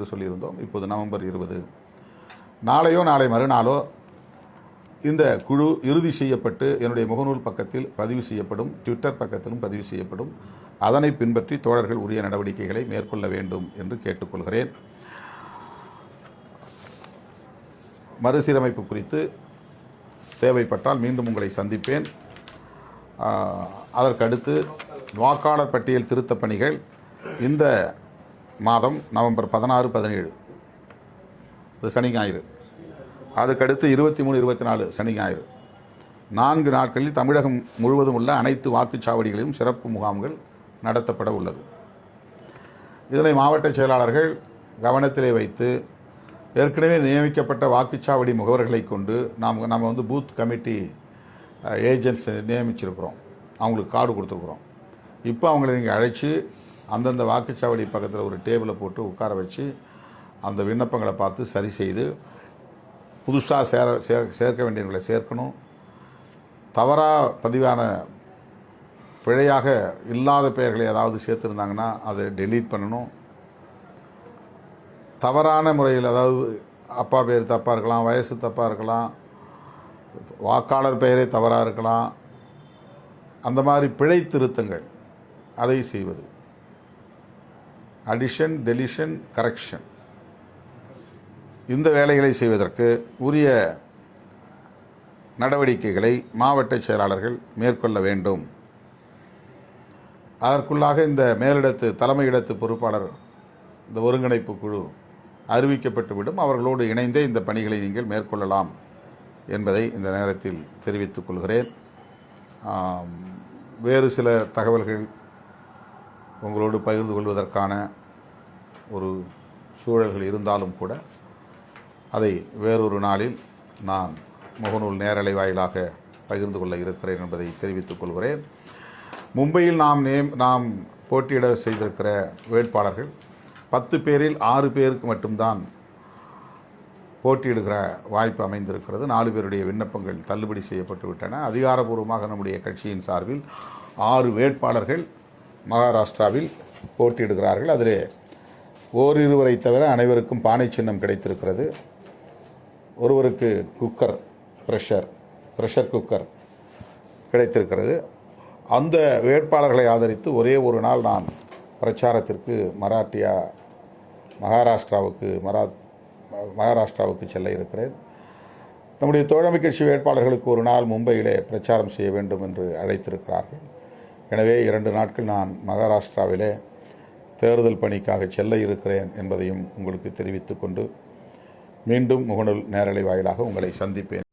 என்று சொல்லியிருந்தோம். இப்போது நவம்பர் இருபது. நாளையோ நாளை மறுநாளோ இந்த குழு இறுதி செய்யப்பட்டு என்னுடைய முகநூல் பக்கத்தில் பதிவு செய்யப்படும் ட்விட்டர் பக்கத்திலும் பதிவு செய்யப்படும். அதனை பின்பற்றி தோழர்கள் உரிய நடவடிக்கைகளை மேற்கொள்ள வேண்டும் என்று கேட்டுக்கொள்கிறேன். மறுசீரமைப்பு குறித்து தேவைப்பட்டால் மீண்டும் உங்களை சந்திப்பேன். அதற்கடுத்து வாக்காளர் பட்டியல் திருத்தப் பணிகள். இந்த மாதம் நவம்பர் பதினாறு பதினேழு. இது சனி ஞாயிறு. அதுக்கடுத்து இருபத்தி மூணு இருபத்தி நாலு சனி ஞாயிறு. நான்கு நாட்களில் தமிழகம் முழுவதும் உள்ள அனைத்து வாக்குச்சாவடிகளிலும் சிறப்பு முகாம்கள் நடத்தப்பட உள்ளது. இதனை மாவட்ட செயலாளர்கள் கவனத்திலே வைத்து ஏற்கனவே நியமிக்கப்பட்ட வாக்குச்சாவடி முகவர்களை கொண்டு நாம் நம்ம வந்து பூத் கமிட்டி ஏஜென்ட்ஸ் நியமிச்சிருக்கிறோம். அவங்களுக்கு கார்டு கொடுத்துருக்குறோம். இப்போ அவங்களை நீங்கள் அழைச்சி அந்தந்த வாக்குச்சாவடி பக்கத்தில் ஒரு டேபிளை போட்டு உட்கார வச்சு அந்த விண்ணப்பங்களை பார்த்து சரி செய்து புதுசாக சேர சே சேர்க்க வேண்டியவங்களை சேர்க்கணும். தவறாக பதிவான பிழையாக இல்லாத பெயர்களை ஏதாவது சேர்த்துருந்தாங்கன்னா அதை டெலீட் பண்ணணும். தவறான முறையில் அதாவது அப்பா பேர் தப்பாக இருக்கலாம் வயசு தப்பாக இருக்கலாம் வாக்காளர் பெயரே தவறாக இருக்கலாம். அந்த மாதிரி பிழை திருத்தங்கள் அதை செய்வது. அடிஷன் டெலிஷன் கரெக்ஷன் இந்த வேலைகளை செய்வதற்கு உரிய நடவடிக்கைகளை மாவட்ட செயலாளர்கள் மேற்கொள்ள வேண்டும். அதற்குள்ளாக இந்த மேலிடத்து தலைமையிடத்து பொறுப்பாளர் இந்த ஒருங்கிணைப்பு குழு அறிவிக்கப்பட்டுவிடும் அவர்களோடு இணைந்தே இந்த பணிகளை நீங்கள் மேற்கொள்ளலாம் என்பதை இந்த நேரத்தில் தெரிவித்துக் கொள்கிறேன். வேறு சில தகவல்கள் உங்களோடு பகிர்ந்து கொள்வதற்கான ஒரு சூழல்கள் இருந்தாலும் கூட அதை வேறொரு நாளில் நான் முகநூல் நேரலை வாயிலாக பகிர்ந்து கொள்ள இருக்கிறேன் என்பதை தெரிவித்துக் கொள்கிறேன். மும்பையில் நாம் நேம் நாம் போட்டியிட செய்திருக்கிற வேட்பாளர்கள் பத்து பேரில் ஆறு பேருக்கு மட்டும்தான் போட்டியிடுகிற வாய்ப்பு அமைந்திருக்கிறது. நாலு பேருடைய விண்ணப்பங்கள் தள்ளுபடி செய்யப்பட்டு விட்டன. அதிகாரப்பூர்வமாக நம்முடைய கட்சியின் சார்பில் ஆறு வேட்பாளர்கள் மகாராஷ்டிராவில் போட்டியிடுகிறார்கள். அதிலே ஓரிருவரை தவிர அனைவருக்கும் பானை சின்னம் கிடைத்திருக்கிறது. ஒருவருக்கு குக்கர் ப்ரெஷர் ப்ரெஷர் குக்கர் கிடைத்திருக்கிறது. அந்த வேட்பாளர்களை ஆதரித்து ஒரே ஒரு நாள் நான் பிரச்சாரத்திற்கு மராட்டியா மகாராஷ்டிராவுக்கு மரா மகாராஷ்டிராவுக்கு செல்ல இருக்கிறேன். நம்முடைய தோழமை கட்சி வேட்பாளர்களுக்கு ஒரு நாள் மும்பையிலே பிரச்சாரம் செய்ய வேண்டும் என்று அழைத்திருக்கிறார்கள். எனவே இரண்டு நாட்கள் நான் மகாராஷ்டிராவிலே தேர்தல் பணிக்காக செல்ல இருக்கிறேன் என்பதையும் உங்களுக்கு தெரிவித்துக்கொண்டு மீண்டும் முகநூல் நேரலை வாயிலாக உங்களை சந்திப்பேன்.